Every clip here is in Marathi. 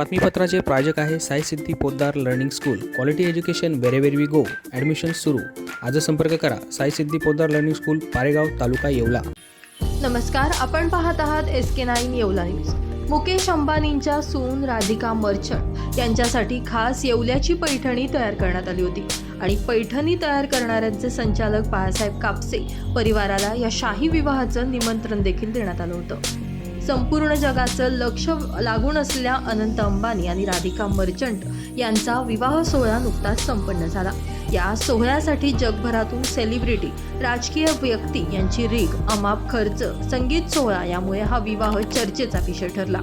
बातमीपत्राचे प्रायोजक आहे Sai Siddhi Poddar learning school. Quality education wherever we go admission सुरू. आज संपर्क करा. Sai Siddhi Poddar learning school Paregaon taluka Yeola. नमस्कार आपण पाहत आहात S K nine Yeola news Mukesh अंबानींच्या सून राधिका मर्चंट यांच्यासाठी खास येवल्याची पैठणी तयार करण्यात आली होती. आणि पैठणी तयार करणाऱ्यांचे संचालक बाळासाहेब कापसे परिवाराला या शाही विवाहाचं निमंत्रण देखील देण्यात आलं होतं. संपूर्ण जगाचं लक्ष लागून असलेल्या अनंत अंबानी आणि राधिका मर्चंट यांचा विवाह सोहळा नुकताच संपन्न झाला. या सोहळ्यासाठी जगभरातून सेलिब्रिटी राजकीय व्यक्ती यांची रीग अमाप खर्च संगीत सोहळा यामुळे हा विवाह चर्चेचा विषय ठरला.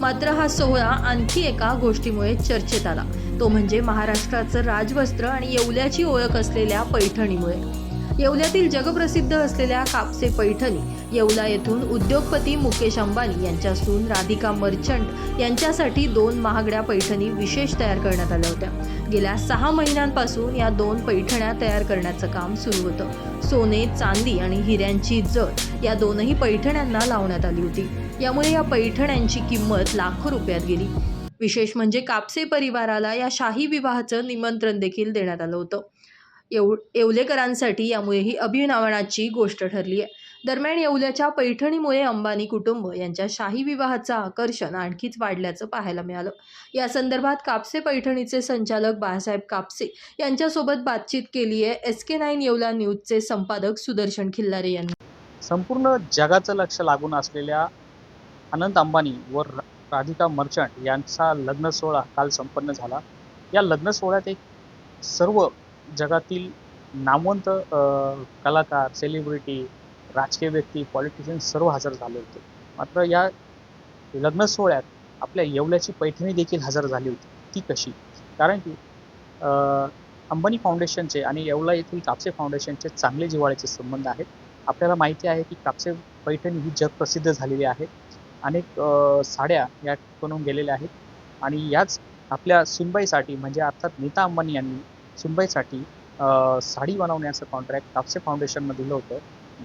मात्र हा सोहळा आणखी एका गोष्टीमुळे चर्चेत आला. तो म्हणजे महाराष्ट्राचं राजवस्त्र आणि येवल्याची ओळख असलेल्या पैठणीमुळे. येवल्यातील जगप्रसिद्ध असलेल्या कापसे पैठणी येवला येथून उद्योगपती मुकेश अंबानी यांच्या सून राधिका मर्चंट यांच्यासाठी दोन महागड्या पैठणी विशेष तयार करण्यात आल्या होत्या. गेल्या सहा महिन्यांपासून या दोन पैठण्या तयार करण्याचं काम सुरू होतं. सोने चांदी आणि हिऱ्यांची जड या दोनही पैठण्यांना लावण्यात आली होती. यामुळे या पैठण्यांची किंमत लाखो रुपयात गेली. विशेष म्हणजे कापसे परिवाराला या शाही विवाहाचं निमंत्रण देखील देण्यात आलं होतं. येव येवलेकरांसाठी यामुळे ही अभिनावनाची गोष्ट ठरली आहे. दरम्यान येवल्याच्या पैठणीमुळे अंबानी कुटुंब यांच्या शाही विवाहाचं आकर्षण आणखीच वाढल्याचं पाहायला मिळालं. या संदर्भात कापसे पैठणीचे संचालक बाळासाहेब कापसे यांच्यासोबत बातचीत केली आहे एस के नाईन येवला न्यूजचे संपादक सुदर्शन खिल्लारे यांनी. संपूर्ण जगाचं लक्ष लागून असलेल्या अनंत अंबानी व राधिका मर्चंट यांचा लग्न सोहळा काल संपन्न झाला. या लग्न सोहळ्यात एक सर्व जगातील नामवंत कलाकार सेलिब्रिटी राजकीय व्यक्ती पॉलिटिशियन सर्व हजर झाले होते. मात्र या लग्न सोहळ्यात आपल्या येवल्याची पैठणी देखील हजर झाली होती. ती कशी? कारण की अंबानी फाउंडेशनचे आणि येवला येथील कापसे फाउंडेशनचे चांगले जिवाळ्याचे संबंध आहेत. आपल्याला माहिती आहे की कापसे पैठणी ही जगप्रसिद्ध झालेली आहे. अनेक साड्या या बनवून गेलेल्या आहेत. आणि याच आपल्या सुनबाईसाठी म्हणजे अर्थात नीता अंबानी यांनी सुंबईसाठी साडी बनवण्याचं कॉन्ट्रॅक्ट कापसे फाउंडेशननं दिलं होतं.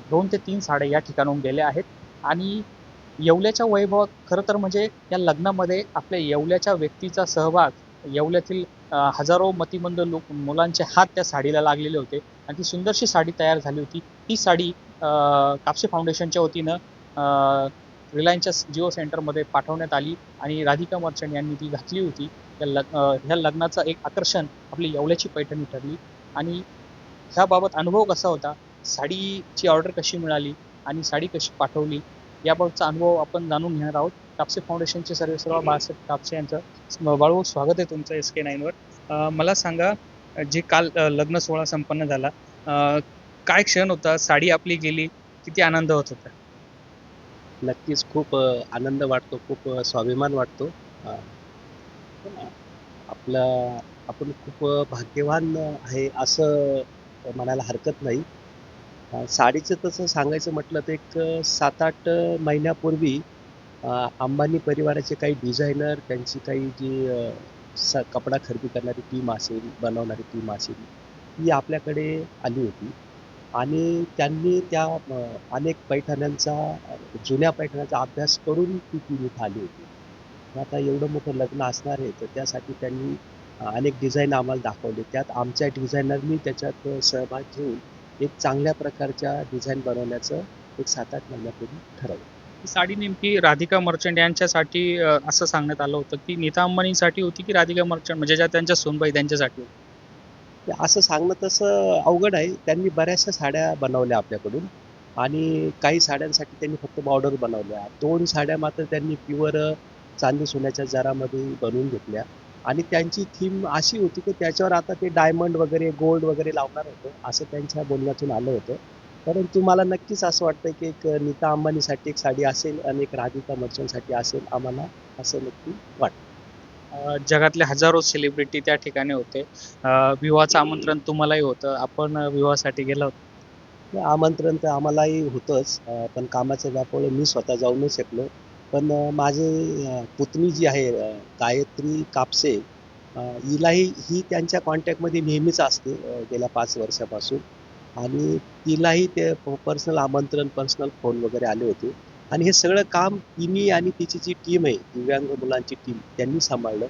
दोन ते तीन साड्या या ठिकाणाहून गेल्या आहेत. आणि येवल्याच्या वैभवात खरं तर म्हणजे या लग्नामध्ये आपल्या येवल्याच्या व्यक्तीचा सहभाग येवल्यातील हजारो मतिमंद लोक मुलांचे हात त्या साडीला लागलेले होते. आणि ती सुंदरशी साडी तयार झाली होती. ती साडी कापसे फाउंडेशनच्या वतीनं रिलायन्सच्या जिओ सेंटरमध्ये पाठवण्यात आली आणि राधिका मर्चंट यांनी ती घातली होती. या लग ह्या लग्नाचं एक आकर्षण आपली येवल्याची पैठणी ठरली. आणि ह्याबाबत अनुभव कसा होता? साडीची ऑर्डर कशी मिळाली? आणि साडी कशी पाठवली? याबाबतचा अनुभव आपण जाणून घेणार आहोत. कापसे फाउंडेशनचे सर्व सर्व बाळासाहेब कापसे यांचं बाळू स्वागत आहे तुमचं एस के नाईनवर मला सांगा जे काल लग्न सोहळा संपन्न झाला काय क्षण होता? साडी आपली गेली किती आनंद होत होता? नक्कीच खूप आनंद वाटतो खूप स्वाभिमान वाटतो. आपला आपण खूप भाग्यवान आहे असं म्हणायला हरकत नाही. साडीचं तसं सांगायचं म्हटलं तर एक सात आठ महिन्यापूर्वी अंबानी परिवाराचे काही डिझायनर त्यांची काही जी स कपडा खरेदी करणारी टीम असेल बनवणारी टीम असेल ती आपल्याकडे आली होती. आणि त्यांनी त्या अनेक पैठण्यांचा जुन्या पैठण्यांचा अभ्यास करून ती टीम इथं आली होती. मग आता एवढं मोठं लग्न असणार आहे तर त्यासाठी त्यांनी अनेक डिझाईन आम्हाला दाखवले. त्यात आमच्या डिझायनरनी त्याच्यात सहभाग घेऊन एक चांगल्या प्रकारच्या डिझाईन बनवण्याचं एक सात आठ महिन्यापूर्वी ठरवलं. ही साडी नेमकी राधिका मर्चंट यांच्यासाठी असं सांगण्यात आलं होतं की नीता अंबानीसाठी होती की राधिका मर्चंट? म्हणजे ज्या त्यांच्या सोनबाई त्यांच्यासाठी होती. म्हणजे असं सांगणं तसं अवघड आहे. त्यांनी बऱ्याचशा साड्या बनवल्या आपल्याकडून आणि काही साड्यांसाठी त्यांनी फक्त बॉर्डर बनवल्या. दोन साड्या मात्र त्यांनी प्युअर चांदी सोन्याच्या जरामध्ये बनवून घेतल्या आणि त्यांची थीम अशी होती की त्याच्यावर आता ते डायमंड वगैरे गोल्ड वगैरे लावणार होतं असं त्यांच्या बोलण्यातून आलं होतं. परंतु मला नक्कीच असं वाटतं की एक नीता अंबानीसाठी एक साडी असेल आणि एक राधिका मर्चंटसाठी असेल आम्हाला असं नक्की वाटतं. जगातले हजारो सेलिब्रिटी त्या ठिकाणी होते. विवाहाचं आमंत्रण तुम्हालाही होतं. आपण विवाहासाठी गेला होता आमंत्रण तर आम्हालाही होतंच. पण कामाच्या व्यापामुळे मी स्वतः जाऊ नाही शकलो. पण माझे पुतणी जी आहे गायत्री कापसे हिलाही ही त्यांच्या कॉन्टॅक्टमध्ये नेहमीच असते गेल्या पाच वर्षापासून. आणि तिलाही ते पर्सनल आमंत्रण पर्सनल फोन वगैरे आले होते. आणि हे सगळं काम तिने आणि तिची जी टीम आहे दिव्यांग मुलांची टीम त्यांनी सांभाळलं.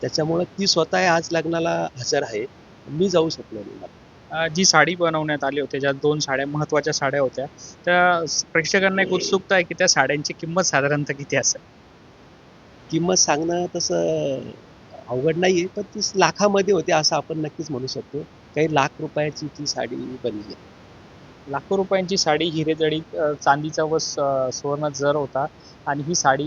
त्याच्यामुळं ती स्वतः आज लग्नाला हजर आहे. मी जाऊ शकलो नाही. जी साडी बनवण्यात आली होती ज्या दोन साड्या महत्त्वाच्या साड्या होत्या त्या प्रेक्षकांना एक उत्सुकता आहे की त्या साड्यांची किंमत साधारणतः किती असेल? किंमत सांगणं तसं अवघड नाहीये पण ती लाखामध्ये होते असं आपण नक्कीच म्हणू शकतो. काही लाख रुपयाची ती साडी बनली आहे. लाखो रुपयांची साडी हिरेजडित चांदीचा व स- सुवर्ण जर होता आणि ही साडी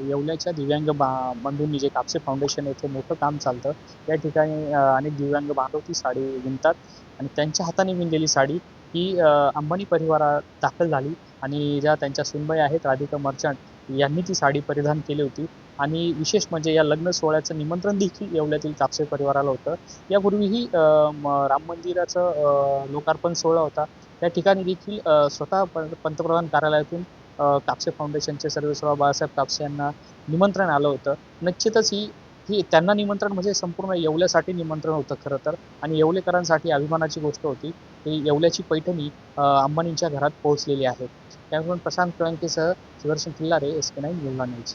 येवल्याच्या दिव्यांग बा बंधूंनी जे कापसे फाउंडेशन येथे मोठं काम चालतं या ठिकाणी अनेक दिव्यांग बांधव ती साडी विणतात आणि त्यांच्या हाताने विणलेली साडी ही अंबानी परिवारात दाखल झाली आणि ज्या त्यांच्या सुनबाई आहेत राधिका मर्चंट यांनी ती साडी परिधान केली होती. आणि विशेष म्हणजे या लग्न सोहळ्याचं निमंत्रण देखील येवल्यातील कापसे परिवाराला होतं. यापूर्वीही राम मंदिराचं लोकार्पण सोहळा होता. त्या ठिकाणी देखील स्वतः पंतप्रधान कार्यालयातून कापसे फाउंडेशनचे सर्वेसर्वा बाळासाहेब कापसे यांना निमंत्रण आलं होतं. निश्चितच ही ही त्यांना निमंत्रण म्हणजे संपूर्ण येवल्यासाठी निमंत्रण होतं खरं तर. आणि येवलेकरांसाठी अभिमानाची गोष्ट होती. ही येवल्याची पैठणी अंबानींच्या घरात पोहोचलेली आहे. त्यामुळे Prashant कळंकेसह Sudarshan Killare S K nine Yeola news.